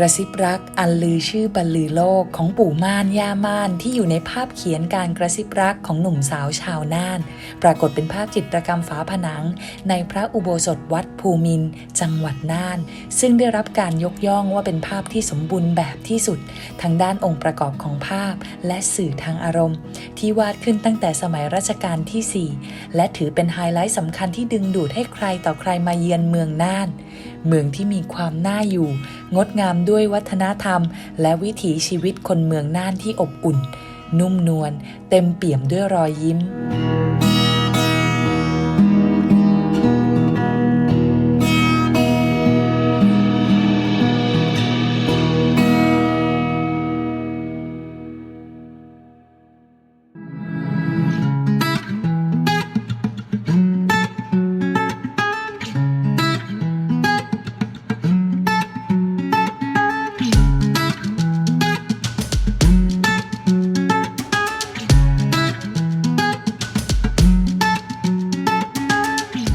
กระซิบรักอันลือชื่อบรรลือโลกของปู่ม่านย่าม่านที่อยู่ในภาพเขียนการกระซิบรักของหนุ่มสาวชาวน่าน ปรากฏเป็นภาพจิตรกรรมฝาผนัง ในพระอุโบสถวัดภูมิน จังหวัดน่าน ซึ่งได้รับการยกย่องว่าเป็นภาพที่สมบูรณ์แบบที่สุดทั้งด้านองค์ประกอบของภาพ และสื่อทางอารมณ์ ที่วาดขึ้นตั้งแต่สมัยรัชกาลที่ 4 และถือเป็นไฮไลท์สำคัญที่ดึงดูดให้ใครต่อใครมาเยือนเมืองน่าน เมืองที่มีความน่าอยู่ งดงามด้วยวัฒนธรรม และวิถีชีวิตคนเมืองน่านที่อบอุ่น นุ่มนวลเต็มเปี่ยมด้วยรอยยิ้ม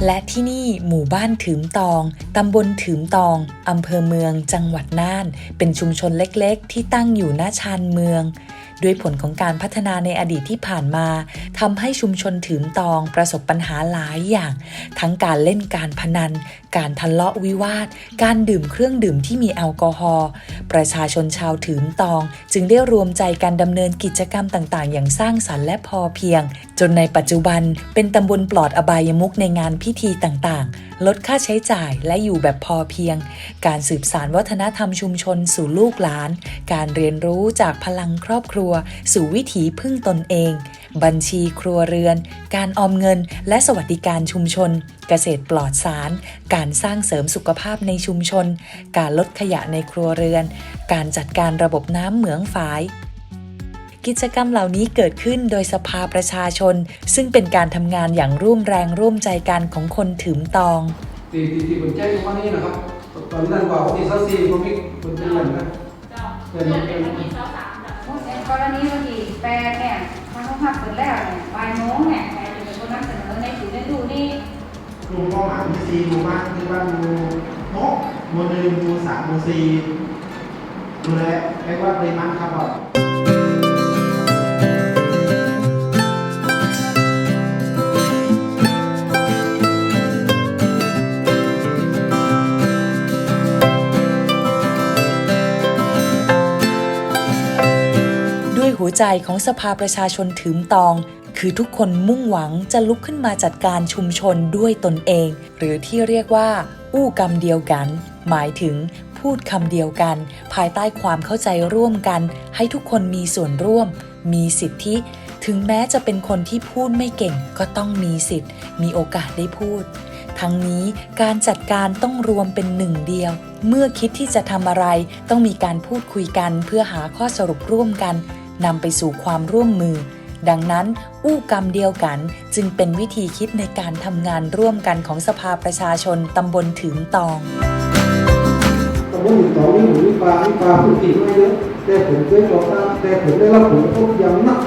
และที่นี่หมู่บ้านถืมตอง ตำบลถืมตอง อำเภอเมือง จังหวัดน่าน เป็นชุมชนเล็กๆ ที่ตั้งอยู่หน้าชานเมือง ด้วยผลของการพัฒนาในอดีตที่ผ่านมาทำให้ชุมชนถืมตองประสบปัญหาหลายอย่าง ทั้งการเล่นการพนัน การทะเลาะวิวาท การดื่มเครื่องดื่มที่มีแอลกอฮอล์ประชาชนชาวถืมตอง จึงได้รวมใจกันดำเนินกิจกรรมต่าง ๆ อย่างสร้างสรรค์และพอเพียง จนในปัจจุบันเป็นตำบลปลอดอบายมุกในงานพิธีต่างๆ ลดค่าใช้จ่ายและอยู่แบบพอเพียง การสืบสานวัฒนธรรมชุมชนสู่ลูกหลาน การเรียนรู้จากพลังครอบครัวสู่วิถีพึ่งตนเอง บัญชีครัวเรือน การออมเงิน และสวัสดิการชุมชน เกษตรปลอดสาร การสร้างเสริมสุขภาพในชุมชน การลดขยะในครัวเรือน การจัดการระบบน้ำเหมืองฝายกิจกรรมเหล่านี้เกิดขึ้นโดยสภาประชาชน ซึ่งเป็นการทำงานอย่างร่วมแรงร่วมใจกันของคนถืมตองตีตีตีคนแจ้งมานี่นะครับตอนนั้นว่าวันที่สักสี่ผมมีคนเป็นอย่างนะเจ้าเดือนเป็นวันที่เสาร์สามเจ้าพูดในก รณีวันที่แปดเนี่ยทางห้องพักเปิดแล้วเนี่ยบ่ายโมงเนี่ยใครจะเป็นคนนำเสนอในศูนย์เรียนดูนี่กลุ่มเป้าหมายที่สี่หมู่บ้านที่บ้านหมู่หกหมู่หนึ่งหมู่สามหมู่สี่ดูแลเรียกว่าปริมาณคาร์บอน หัวใจของสภาประชาชนถืมตอง คือทุกคนมุ่งหวังจะลุกขึ้นมาจัดการชุมชนด้วยตนเอง หรือที่เรียกว่า อู้กรรมเดียวกัน หมายถึงพูดคำเดียวกัน ภายใต้ความเข้าใจร่วมกัน ให้ทุกคนมีส่วนร่วม มีสิทธิ ถึงแม้จะเป็นคนที่พูดไม่เก่งก็ต้องมีสิทธิ์ มีโอกาสได้พูด ทั้งนี้การจัดการต้องรวมเป็นหนึ่งเดียว เมื่อคิดที่จะทำอะไร ต้องมีการพูดคุยกันเพื่อหาข้อสรุปร่วมกัน นำไปสู่ความร่วมมือ ดังนั้น อู้กรรมเดียวกัน จึงเป็นวิธีคิดในการทำงานร่วมกันของสภาประชาชนตำบลถืมตองตำบลหนึ่งสองนี่ผมปลาปลาพื้นที่ไม่เยอะแต่ผมเคยบอกว่าแต่ผมได้รับผลกระทบอย่างหนัก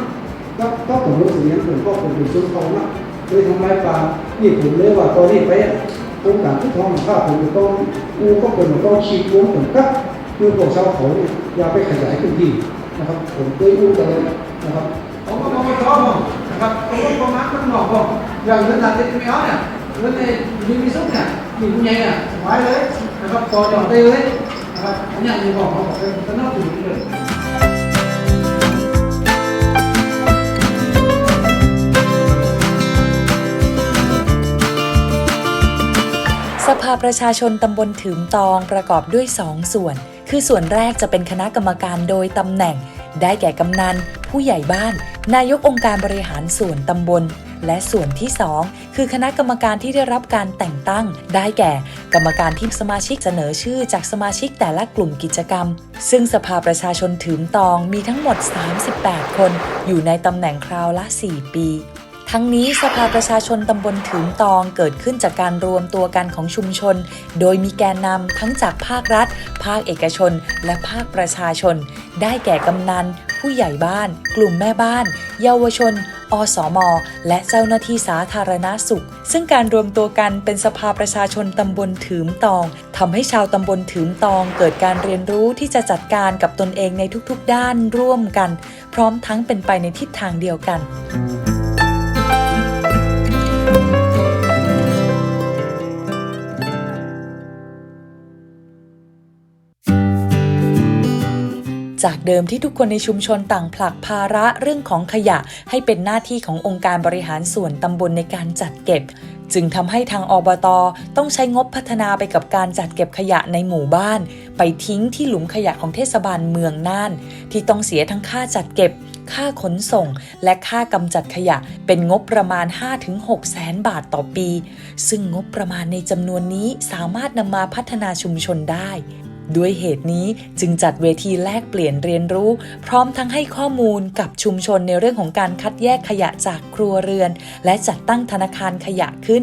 ก็ก็ผมรู้สึกอย่างผมก็ผมเป็นชุนทองนะเคยทำลายปลานี่ผมเลยว่าตอนนี้ไปอะโครงการที่ท้องข้าผมจะต้องกูก็เป็นต้องฉีดวงผมครับคือพวกชาวเขาเนี่ยอย่าไปขยายพื้นที่ นะครับผมเคยรู้เลยนะครับผมก็มองไม่ชอบผมนะครับผมก็ประมาณมันหนอกผมอย่างเงินหลักเล็กไม่เอาเนี่ยเงินในมีมีสุกเนี่ยมีผู้ใหญ่เนี่ยสบายเลยนะครับต่อจอดได้เลยนะครับอันนี้มีบอกเขาบอกเป็นเป็นนอกถึงเลยสภาประชาชนตำบลถืมตองประกอบด้วย2ส่วน คือส่วนแรกจะเป็นคณะกรรมการโดยตำแหน่ง ได้แก่กำนัน ผู้ใหญ่บ้าน นายกองค์การบริหารส่วนตำบล และส่วนที่ 2 คือคณะกรรมการที่ได้รับการแต่งตั้ง ได้แก่ กรรมการที่สมาชิกเสนอชื่อจากสมาชิกแต่ละกลุ่มกิจกรรม ซึ่งสภาประชาชนถืมตองมีทั้งหมด 38 คน อยู่ในตำแหน่งคราวละ 4 ปี ทั้งนี้สภาประชาชนตำบลถึงตองเกิดขึ้นจากการรวมตัวกันของชุมชน โดยมีแกนนำทั้งจากภาครัฐ ภาคเอกชน และภาคประชาชน ได้แก่กำนัน ผู้ใหญ่บ้าน กลุ่มแม่บ้าน เยาวชนอสมและเจ้าหน้าที่สาธารณาสุข ซึ่งการรวมตัวกันเป็นสภาประชาชนตำบลถืมตองทำให้ชาวตำบลถืมตอง เกิดการเรียนรู้ที่จะจัดการกับตนเองในทุกๆด้านร่วมกัน พร้อมทั้งเป็นไปในทิศทางเดียวกัน จากเดิมที่ทุกคนในชุมชนต่างผลักภาระเรื่องของขยะ ให้เป็นหน้าที่ขององค์การบริหารส่วนตำบลในการจัดเก็บ จึงทำให้ทางอบตต้องใช้งบพัฒนาไปกับการจัดเก็บขยะในหมู่บ้าน ไปทิ้งที่หลุมขยะของเทศบาลเมืองน่าน ที่ต้องเสียทั้งค่าจัดเก็บ ค่าขนส่ง และค่ากำจัดขยะ เป็นงบประมาณ 5-6 แสนบาทต่อปี ซึ่งงบประมาณในจำนวนนี้สามารถนำมาพัฒนาชุมชนได้ ด้วยเหตุนี้จึงจัดเวทีแลกเปลี่ยนเรียนรู้ พร้อมทั้งให้ข้อมูลกับชุมชนในเรื่องของการคัดแยกขยะจากครัวเรือน และจัดตั้งธนาคารขยะขึ้น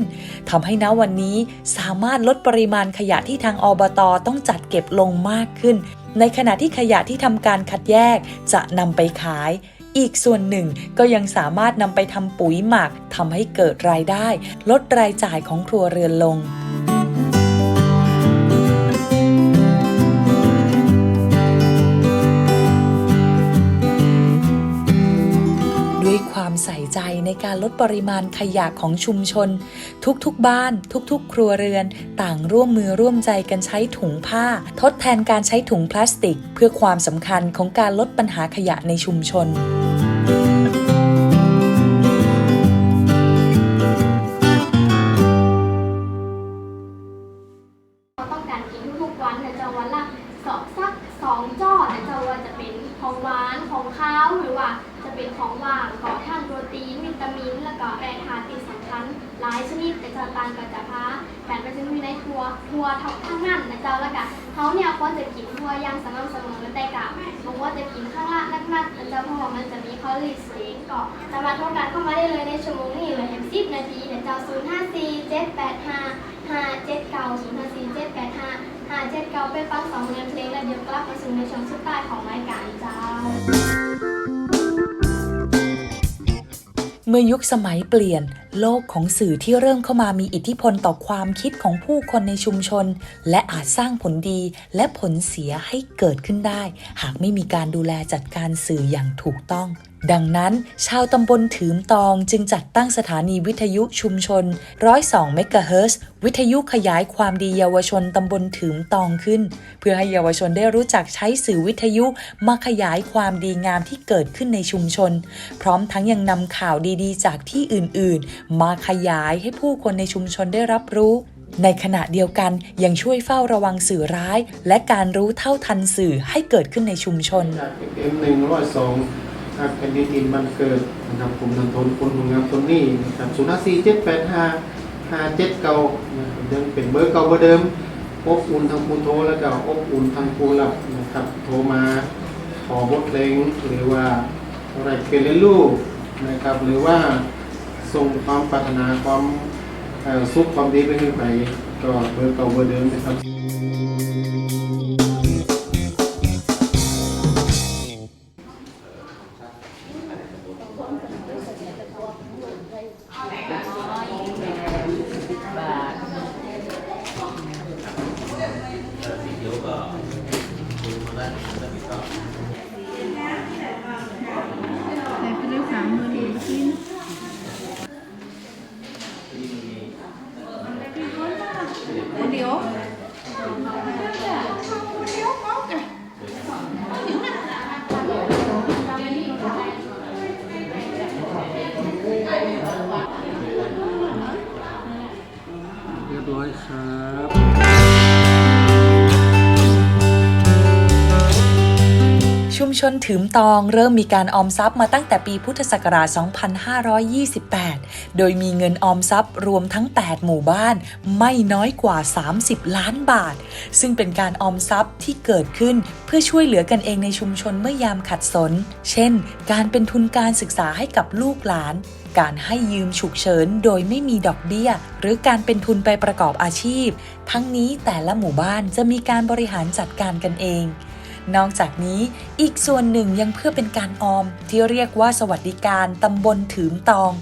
ทำให้ณวันนี้สามารถลดปริมาณขยะที่ทางอบตต้องจัดเก็บลงมากขึ้น ในขณะที่ขยะที่ทำการคัดแยกจะนำไปขายอีกส่วนหนึ่งก็ยังสามารถนำไปทำปุ๋ยหมักทำให้เกิดรายได้ ลดรายจ่ายของครัวเรือนลง ความใส่ใจในการลดปริมาณขยะของชุมชน ทุกๆบ้าน ทุกๆ ครัวเรือน ต่างร่วมมือร่วมใจกันใช้ถุงผ้า ทดแทนการใช้ถุงพลาสติก เพื่อความสำคัญของการลดปัญหาขยะในชุมชนเราต้องการกินทุกวันนะเจ้าวันละสองสักสองจอดนะเจ้าว่าจะเป็นของหวานของข้าวหรือว่า เป็นของว่างก่อท่านโปรตีนวิตามิน แล้วก็แร่ธาตุที่สำคัญ หลายชนิดแต่จ้าตานก็จะพาการไปซึ่งมีในทัวทัวทั้งทั้งนั้นนะเจ้าแล้วก็เขาเนี่ยควรจะกินทัวอย่างสม่ำเสมอแต่กะบอกว่าจะกินข้างล่างนักๆนะเจ้าเพราะว่ามันจะมีคอเลสเตอรอลก็สามารถโทรการเข้ามาได้เลยในชั่วโมงนี้เลยเห็นสิบนาทีนะเจ้า0 5 4 7 8 5 5 7 9 0 5 4 7 8 5 5 7 9ไปฟังสองเงินเพลงแล้วเดี๋ยวกลับมาสู่ในช่วงสุดท้ายของรายการเจ้า มื่อยุคสมัยเปลี่ยน โลกของสื่อที่เริ่มเข้ามามีอิทธิพลต่อความคิดของผู้คนในชุมชน และอาจสร้างผลดีและผลเสียให้เกิดขึ้นได้ หากไม่มีการดูแลจัดการสื่ออย่างถูกต้อง ดังนั้น ชาวตำบลถืมตองจึงจัดตั้งสถานีวิทยุชุมชน 102 เมกะเฮิรตซ์วิทยุขยายความดีเยาวชนตำบลถืมตองขึ้น เพื่อให้เยาวชนได้รู้จักใช้สื่อวิทยุมาขยายความดีงามที่เกิดขึ้นในชุมชน พร้อมทั้งยังนำข่าวดีๆ จากที่อื่นๆ มาขยายให้ผู้คนในชุมชนได้รับรู้ในขณะเดียวกันยังช่วยเฝ้าระวังสื่อร้าย และการรู้เท่าทันสื่อให้เกิดขึ้นในชุมชนจากเอ็มหนึ่งร้อยสองครับแผ่นดินอินบันเกิดนะครับผมนันทนคนหงงามตนนี้นะครับศูนย์สี่เจ็ดแปดห้าห้าเจ็ดเก้ายังเป็นเบอร์เก่าเบอร์เดิมอบอุ่นทางผู้โทรแล้วก็อบอุ่นทางผู้รับนะครับโทรมาขอบทเพลงหรือว่าอะไรเป็นเล่นลูกนะครับหรือว่าส่งความปรารถนาความสุขความดีไปให้ไปก็เบอร์เก่าเบอร์เดิมนะครับ ครับชุมชนถืมตองเริ่มมีการออมทรัพย์มาตั้งแต่ปีพุทธศักราช 2528 โดยมีเงินออมทรัพย์รวมทั้ง 8 หมู่บ้าน ไม่น้อยกว่า 30 ล้านบาท ซึ่งเป็นการออมทรัพย์ที่เกิดขึ้นเพื่อช่วยเหลือกันเองในชุมชนเมื่อยามขัดสน เช่น การเป็นทุนการศึกษาให้กับลูกหลาน การให้ยืมฉุกเฉินโดยไม่มีดอกเบี้ย หรือการเป็นทุนไปประกอบอาชีพ ทั้งนี้แต่ละหมู่บ้านจะมีการบริหารจัดการกันเอง นอกจากนี้อีกส่วนหนึ่งยังเพื่อเป็นการออม ที่เรียกว่าสวัสดิการตำบลถืมตอง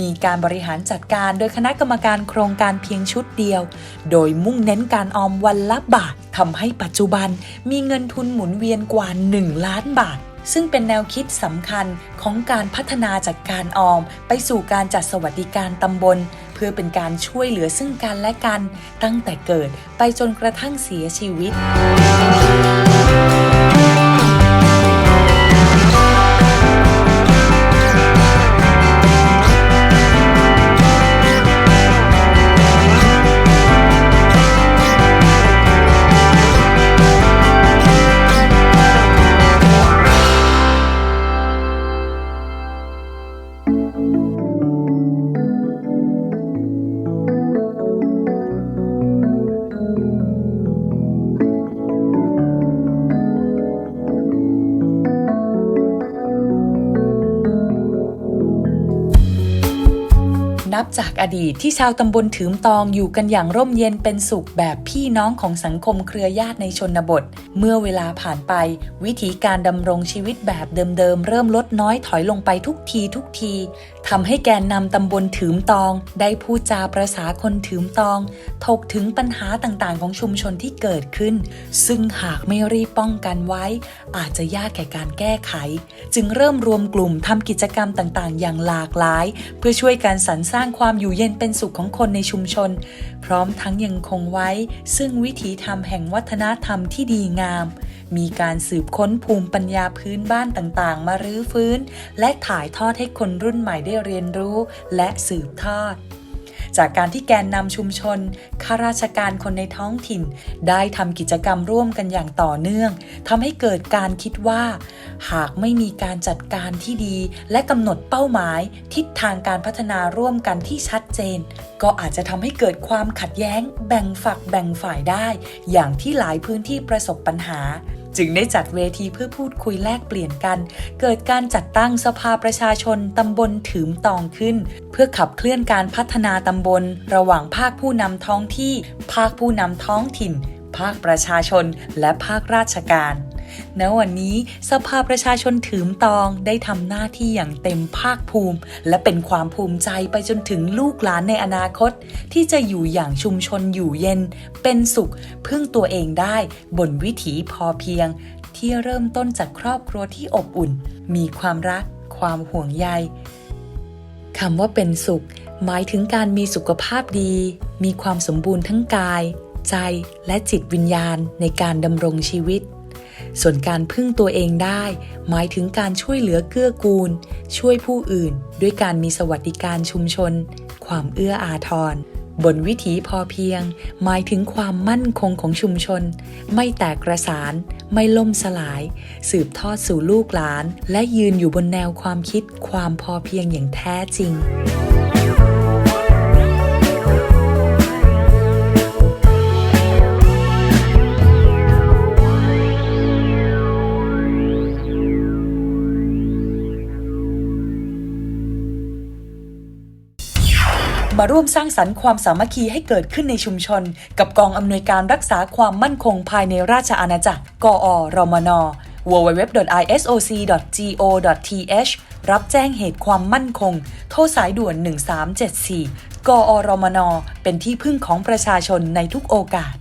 มีการบริหารจัดการโดยคณะกรรมการโครงการเพียงชุดเดียว โดยมุ่งเน้นการออมวันละบาททำให้ปัจจุบันมีเงินทุนหมุนเวียนกว่า 1 ล้านบาท ซึ่งเป็นแนวคิดสำคัญของการพัฒนาจากการออม ไปสู่การจัดสวัสดิการตำบล เพื่อเป็นการช่วยเหลือซึ่งกันและกัน ตั้งแต่เกิดไปจนกระทั่งเสียชีวิต อดีตที่ชาวตำบลถืมตองอยู่กันอย่างร่มเย็นเป็นสุขแบบพี่น้องของสังคมเครือญาติในชนบท เมื่อเวลาผ่านไป วิธีการดำรงชีวิตแบบเดิมๆ เริ่มลดน้อยถอยลงไปทุกทีทุกทีทำให้แกนนำตำบลถืมตอง ได้พูดจาประษาคนถืมตอง ถกถึงปัญหาต่างๆ ของชุมชนที่เกิดขึ้น ซึ่งหากไม่รีบป้องกันไว้ อาจจะยากแก่การแก้ไข จึงเริ่มรวมกลุ่มทำกิจกรรมต่างๆ อย่างหลากหลาย เพื่อช่วยการสรรสร้างความอยู่อยู่เย็นเป็นสุขของคนในชุมชน พร้อมทั้งยังคงไว้ ซึ่งวิถีธรรมแห่งวัฒนธรรมที่ดีงาม มีการสืบค้นภูมิปัญญาพื้นบ้านต่างๆ มารื้อฟื้น และถ่ายทอดให้คนรุ่นใหม่ได้เรียนรู้ และสืบทอด จากการที่แกนนำชุมชนข้าราชการคนในท้องถิ่น ได้ทำกิจกรรมร่วมกันอย่างต่อเนื่องทำให้เกิดการคิดว่า หากไม่มีการจัดการที่ดี และกำหนดเป้าหมาย ทิศทางการพัฒนาร่วมกันที่ชัดเจน ก็อาจจะทำให้เกิดความขัดแย้ง แบ่งฝักแบ่งฝ่ายได้ อย่างที่หลายพื้นที่ประสบปัญหา จึงได้จัดเวทีเพื่อพูดคุยแลกเปลี่ยนกัน เกิดการจัดตั้งสภาประชาชนตำบลถืมตองขึ้น เพื่อขับเคลื่อนการพัฒนาตำบล ระหว่างภาคผู้นำท้องที่ ภาคผู้นำท้องถิ่น ภาคประชาชน และภาคราชการ ณวันนี้สภาประชาชนถืมตองได้ทำหน้าที่อย่างเต็มภาคภูมิ และเป็นความภูมิใจไปจนถึงลูกหลานในอนาคต ที่จะอยู่อย่างชุมชนอยู่เย็น เป็นสุขพึ่งตัวเองได้ บนวิถีพอเพียง ที่เริ่มต้นจากครอบครัวที่อบอุ่น มีความรัก ความห่วงใยคำว่าเป็นสุข หมายถึงการมีสุขภาพดี มีความสมบูรณ์ทั้งกาย ใจและจิตวิญญาณในการดำรงชีวิต ส่วนการพึ่งตัวเองได้ หมายถึงการช่วยเหลือเกื้อกูล ช่วยผู้อื่น ด้วยการมีสวัสดิการชุมชน ความเอื้ออาทรบนวิถีพอเพียง หมายถึงความมั่นคงของชุมชน ไม่แตกกระสาน ไม่ล่มสลาย สืบทอดสู่ลูกหลาน และยืนอยู่บนแนวความคิดความพอเพียงอย่างแท้จริง มาร่วมสร้างสรรค์ความสามัคคีให้เกิดขึ้นในชุมชน กับกองอำนวยการรักษาความมั่นคงภายในราชอาณาจักร กอรมน www.isoc.go.th รับแจ้งเหตุความมั่นคง โทรสายด่วน 1374 กอรมน เป็นที่พึ่งของประชาชนในทุกโอกาส